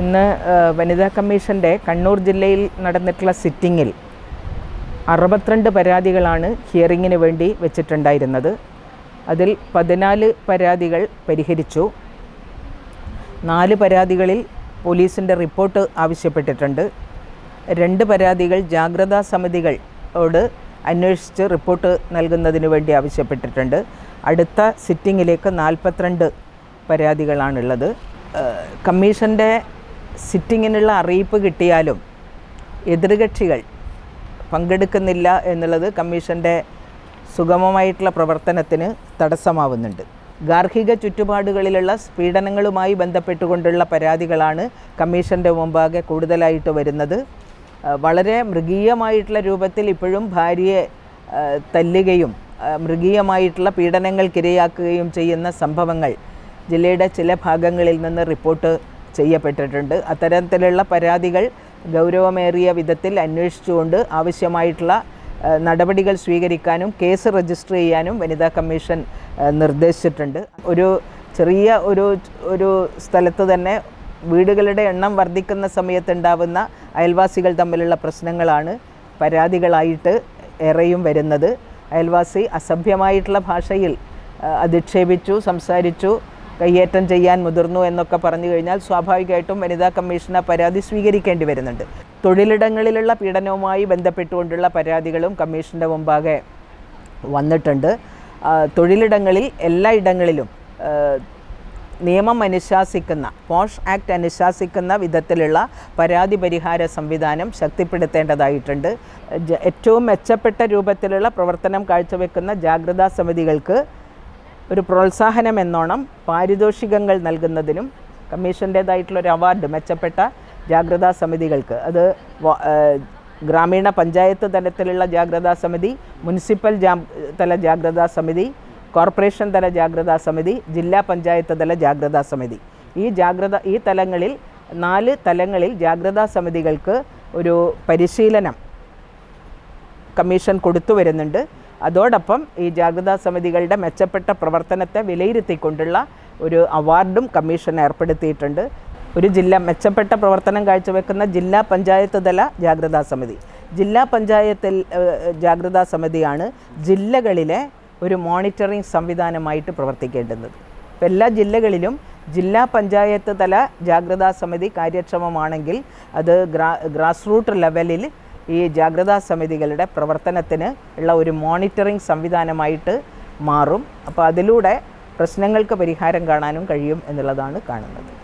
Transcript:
ഇന്ന് വനിതാ കമ്മീഷന്റെ കണ്ണൂർ ജില്ലയിൽ നടന്നിട്ടുള്ള സിറ്റിങ്ങിൽ അറുപത്തിരണ്ട് പരാതികളാണ് ഹിയറിങ്ങിന് വേണ്ടി വെച്ചിട്ടുണ്ടായിരുന്നത്. അതിൽ പതിനാല് പരാതികൾ പരിഹരിച്ചു. നാല് പരാതികളിൽ പോലീസിന്റെ റിപ്പോർട്ട് ആവശ്യപ്പെട്ടിട്ടുണ്ട്. രണ്ട് പരാതികൾ ജാഗ്രതാ സമിതികളോട് അന്വേഷിച്ച് റിപ്പോർട്ട് നൽകുന്നതിന് വേണ്ടി ആവശ്യപ്പെട്ടിട്ടുണ്ട്. അടുത്ത സിറ്റിങ്ങിലേക്ക് നാൽപ്പത്തിരണ്ട് പരാതികളാണുള്ളത്. കമ്മീഷന്റെ സിറ്റിങ്ങിനുള്ള അറിയിപ്പ് കിട്ടിയാലും എതിർകക്ഷികൾ പങ്കെടുക്കുന്നില്ല എന്നുള്ളത് കമ്മീഷന്റെ സുഗമമായിട്ടുള്ള പ്രവർത്തനത്തിന് തടസ്സമാവുന്നുണ്ട്. ഗാർഹിക ചുറ്റുപാടുകളിലുള്ള പീഡനങ്ങളുമായി ബന്ധപ്പെട്ടുകൊണ്ടുള്ള പരാതികളാണ് കമ്മീഷന്റെ മുമ്പാകെ കൂടുതലായിട്ട് വരുന്നത്. വളരെ മൃഗീയമായിട്ടുള്ള രൂപത്തിൽ ഇപ്പോഴും ഭാര്യയെ തല്ലുകയും മൃഗീയമായിട്ടുള്ള പീഡനങ്ങൾക്കിരയാക്കുകയും ചെയ്യുന്ന സംഭവങ്ങൾ ജില്ലയുടെ ചില ഭാഗങ്ങളിൽ നിന്ന് റിപ്പോർട്ട് ചെയ്യപ്പെട്ടിട്ടുണ്ട്. അത്തരത്തിലുള്ള പരാതികൾ ഗൗരവമേറിയ വിധത്തിൽ അന്വേഷിച്ചുകൊണ്ട് ആവശ്യമായിട്ടുള്ള നടപടികൾ സ്വീകരിക്കാനും കേസ് രജിസ്റ്റർ ചെയ്യാനും വനിതാ കമ്മീഷൻ നിർദ്ദേശിച്ചിട്ടുണ്ട്. ഒരു ചെറിയ ഒരു ഒരു സ്ഥലത്ത് തന്നെ വീടുകളുടെ എണ്ണം വർദ്ധിക്കുന്ന സമയത്തുണ്ടാവുന്ന അയൽവാസികൾ തമ്മിലുള്ള പ്രശ്നങ്ങളാണ് പരാതികളായിട്ട് ഏറെയും വരുന്നത്. അയൽവാസി അസഭ്യമായിട്ടുള്ള ഭാഷയിൽ അധിക്ഷേപിച്ചു സംസാരിച്ചു കയ്യേറ്റം ചെയ്യാൻ മുതിർന്നു എന്നൊക്കെ പറഞ്ഞു കഴിഞ്ഞാൽ സ്വാഭാവികമായിട്ടും വനിതാ കമ്മീഷന് പരാതി സ്വീകരിക്കേണ്ടി വരുന്നുണ്ട്. തൊഴിലിടങ്ങളിലുള്ള പീഡനവുമായി ബന്ധപ്പെട്ടുകൊണ്ടുള്ള പരാതികളും കമ്മീഷന്റെ മുമ്പാകെ വന്നിട്ടുണ്ട്. തൊഴിലിടങ്ങളിൽ എല്ലാ ഇടങ്ങളിലും നിയമം അനുശാസിക്കുന്ന പോഷ് ആക്ട് അനുശാസിക്കുന്ന വിധത്തിലുള്ള പരാതി പരിഹാര സംവിധാനം ശക്തിപ്പെടുത്തേണ്ടതായിട്ടുണ്ട്. ഏറ്റവും മെച്ചപ്പെട്ട രൂപത്തിലുള്ള പ്രവർത്തനം കാഴ്ചവെക്കുന്ന ജാഗ്രതാ സമിതികൾക്ക് ഒരു പ്രോത്സാഹനം എന്നോണം പാരിതോഷികങ്ങൾ നൽകുന്നതിനും കമ്മീഷന്റേതായിട്ടുള്ളൊരു അവാർഡ് മെച്ചപ്പെട്ട ജാഗ്രതാ സമിതികൾക്ക്. അത് ഗ്രാമീണ പഞ്ചായത്ത് തലത്തിലുള്ള ജാഗ്രതാ സമിതി മുനിസിപ്പൽ തല ജാഗ്രതാ സമിതി കോർപ്പറേഷൻ തല ജാഗ്രതാ സമിതി ജില്ലാ പഞ്ചായത്ത് തല ജാഗ്രതാ സമിതി. ഈ ജാഗ്രത ഈ തലങ്ങളിൽ നാല് തലങ്ങളിൽ ജാഗ്രതാ സമിതികൾക്ക് ഒരു പരിശീലനം കമ്മീഷൻ കൊടുത്തു വരുന്നുണ്ട്. അതോടൊപ്പം ഈ ജാഗ്രതാ സമിതികളുടെ മെച്ചപ്പെട്ട പ്രവർത്തനത്തെ വിലയിരുത്തിക്കൊണ്ടുള്ള ഒരു അവാർഡും കമ്മീഷൻ ഏർപ്പെടുത്തിയിട്ടുണ്ട്. ഒരു ജില്ല മെച്ചപ്പെട്ട പ്രവർത്തനം കാഴ്ചവെക്കുന്ന ജില്ലാ പഞ്ചായത്ത് തല ജാഗ്രതാ സമിതി. ജില്ലാ പഞ്ചായത്തിൽ ജാഗ്രതാ സമിതിയാണ് ജില്ലകളിലെ ഒരു മോണിറ്ററിംഗ് സംവിധാനമായിട്ട് പ്രവർത്തിക്കേണ്ടത് ഇപ്പോൾ എല്ലാ ജില്ലകളിലും ജില്ലാ പഞ്ചായത്ത് തല ജാഗ്രതാ സമിതി കാര്യക്ഷമമാണെങ്കിൽ അത് ഗ്രാ ഗ്രാസ് റൂട്ട് ലെവലിൽ ഈ ജാഗ്രതാ സമിതികളുടെ പ്രവർത്തനത്തിന് ഉള്ള ഒരു മോണിറ്ററിംഗ് സംവിധാനമായിട്ട് മാറും. അപ്പോൾ അതിലൂടെ പ്രശ്നങ്ങൾക്ക് പരിഹാരം കാണാനും കഴിയും എന്നുള്ളതാണ് കാണുന്നത്.